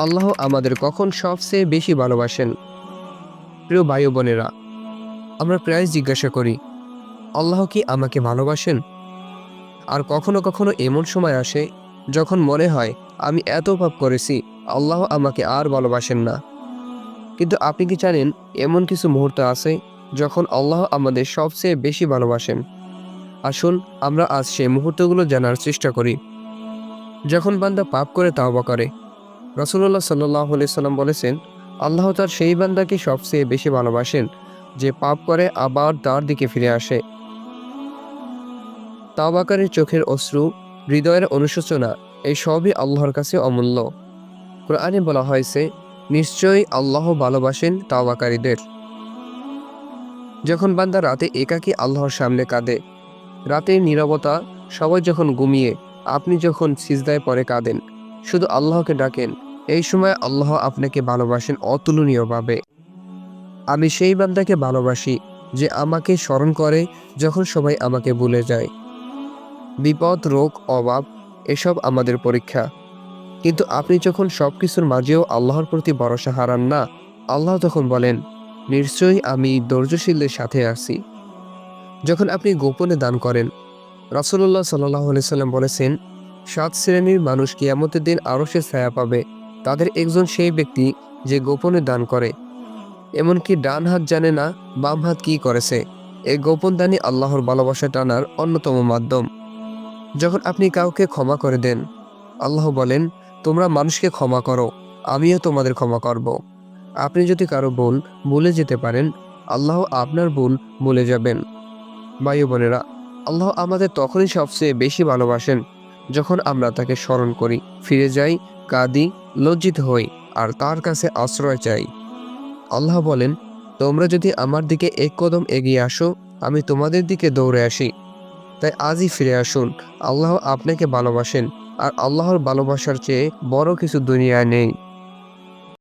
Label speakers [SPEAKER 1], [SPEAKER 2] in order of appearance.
[SPEAKER 1] আল্লাহ আমাদের কখন সবচেয়ে বেশি ভালোবাসেন। প্রিয় ভাই বোনেরা, আমরা প্রায় জিজ্ঞাসা করি, আল্লাহ কি আমাকে ভালোবাসেন? আর কখনো কখনো এমন সময় আসে, যখন মনে হয়, আমি এত পাপ করেছি, আল্লাহ আমাকে আর ভালোবাসেন না। কিন্তু আপনি কি জানেন, এমন কিছু মুহূর্ত আছে, যখন আল্লাহ আমাদের সবচেয়ে বেশি ভালোবাসেন? আসুন, আমরা আজ সেই মুহূর্তগুলো জানার চেষ্টা করি। যখন বান্দা পাপ করে তাওবা করে রসুল্লাহ সাল্লাহ সাল্লাম বলেছেন, আল্লাহ তার সেই বান্দাকে সবচেয়ে বেশি ভালোবাসেন, যে পাপ করে আবার তার দিকে ফিরে আসে। তাওবাকারীর চোখের অশ্রু, হৃদয়ের অনুশোচনা, এই সবই আল্লাহর কাছে অমূল্য। কোরআনে বলা হয়েছে, নিশ্চয়ই আল্লাহ ভালোবাসেন তাওবাকারীদের। যখন বান্দা রাতে একাকী আল্লাহর সামনে কাঁদে, রাতের নীরবতা, সবাই যখন ঘুমিয়ে, আপনি যখন সিজদায় পরে কাঁদেন, শুধু আল্লাহকে ডাকেন এই সময় আল্লাহ আপনাকে ভালোবাসেন অতুলনীয়ভাবে। আমি সেই বান্দাকে ভালোবাসি যে আমাকে স্মরণ করে যখন সবাই আমাকে ভুলে যায়। বিপদ, রোগ, অভাব, এসব আমাদের পরীক্ষা। কিন্তু আপনি যখন সব কিছুর মাঝেও আল্লাহর প্রতি ভরসা হারান না, আল্লাহ তখন বলেন, নিশ্চয়ই আমি ধৈর্যশীলদের সাথে আছি। যখন আপনি গোপনে দান করেন রাসুল্লাহ সাল্লাহ সাল্লাম বলেছেন, সাত শ্রেণির মানুষ কিয়ামতের দিন আরও সে ছায়া পাবে। তাদের একজন সেই ব্যক্তি যে গোপনে দান করে। এমনকি ডান হাত জানে না, বাম হাত কি করেছে। এই গোপন দানই আল্লাহর ভালোবাসা টানার অন্যতম মাধ্যম। যখন আপনি কাউকে ক্ষমা করে দেন, আল্লাহ বলেন, তোমরা মানুষকে ক্ষমা করো, আমিও তোমাদের ক্ষমা করব। আপনি যদি কারও ভুল ভুলে যেতে পারেন, আল্লাহ আপনার ভুল ভুলে যাবেন। বায়ু বোনেরা, আল্লাহ আমাদের তখনই সবচেয়ে বেশি ভালোবাসেন যখন আমরা তাকে স্মরণ করি, ফিরে যাই কাঁদি লজ্জিত হই আর তার কাছে আশ্রয় চাই। আল্লাহ বলেন, তোমরা যদি আমার দিকে এক কদম এগিয়ে আসো, আমি তোমাদের দিকে দৌড়ে আসি। তাই আজই ফিরে আসুন। আল্লাহ আপনাকে ভালোবাসেন আর আল্লাহর ভালোবাসার চেয়ে বড় কিছু দুনিয়ায় নেই।